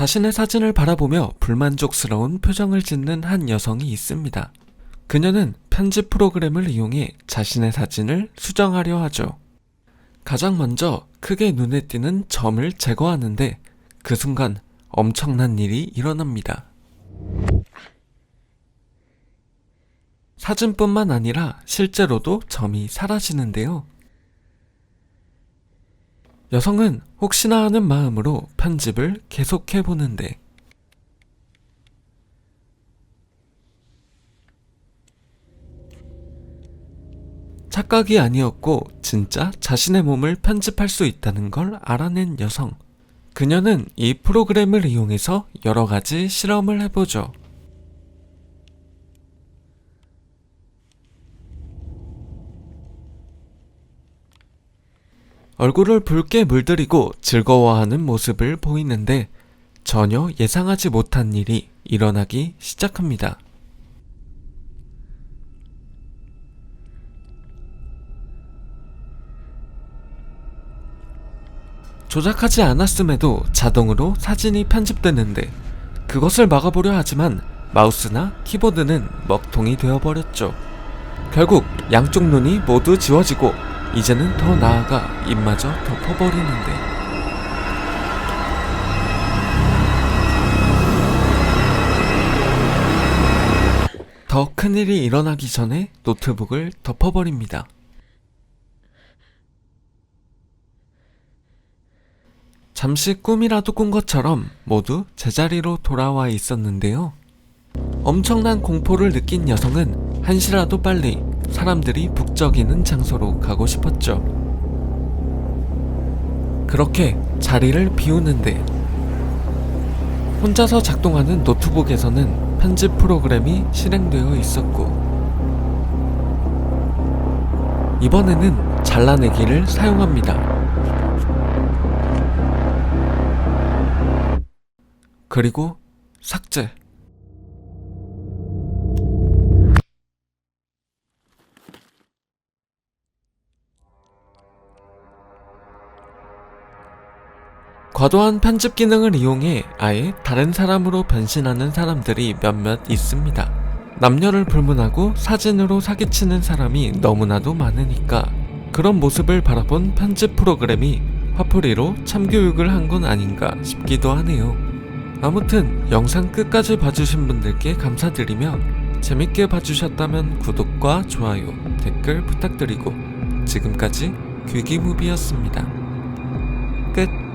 자신의 사진을 바라보며 불만족스러운 표정을 짓는 한 여성이 있습니다. 그녀는 편집 프로그램을 이용해 자신의 사진을 수정하려 하죠. 가장 먼저 크게 눈에 띄는 점을 제거하는데 그 순간 엄청난 일이 일어납니다. 사진뿐만 아니라 실제로도 점이 사라지는데요. 여성은 혹시나 하는 마음으로 편집을 계속해 보는데 착각이 아니었고 진짜 자신의 몸을 편집할 수 있다는 걸 알아낸 여성. 그녀는 이 프로그램을 이용해서 여러 가지 실험을 해보죠. 얼굴을 붉게 물들이고 즐거워하는 모습을 보이는데 전혀 예상하지 못한 일이 일어나기 시작합니다. 조작하지 않았음에도 자동으로 사진이 편집되는데 그것을 막아보려 하지만 마우스나 키보드는 먹통이 되어버렸죠. 결국 양쪽 눈이 모두 지워지고 이제는 더 나아가 입마저 덮어버리는데 더 큰일이 일어나기 전에 노트북을 덮어버립니다. 잠시 꿈이라도 꾼 것처럼 모두 제자리로 돌아와 있었는데요. 엄청난 공포를 느낀 여성은 한시라도 빨리 사람들이 북적이는 장소로 가고 싶었죠. 그렇게 자리를 비우는데 혼자서 작동하는 노트북에서는 편집 프로그램이 실행되어 있었고 이번에는 잘라내기를 사용합니다. 그리고 삭제. 과도한 편집 기능을 이용해 아예 다른 사람으로 변신하는 사람들이 몇몇 있습니다. 남녀를 불문하고 사진으로 사기치는 사람이 너무나도 많으니까 그런 모습을 바라본 편집 프로그램이 화풀이로 참교육을 한 건 아닌가 싶기도 하네요. 아무튼 영상 끝까지 봐주신 분들께 감사드리며 재밌게 봐주셨다면 구독과 좋아요, 댓글 부탁드리고 지금까지 귀기무비였습니다. 끝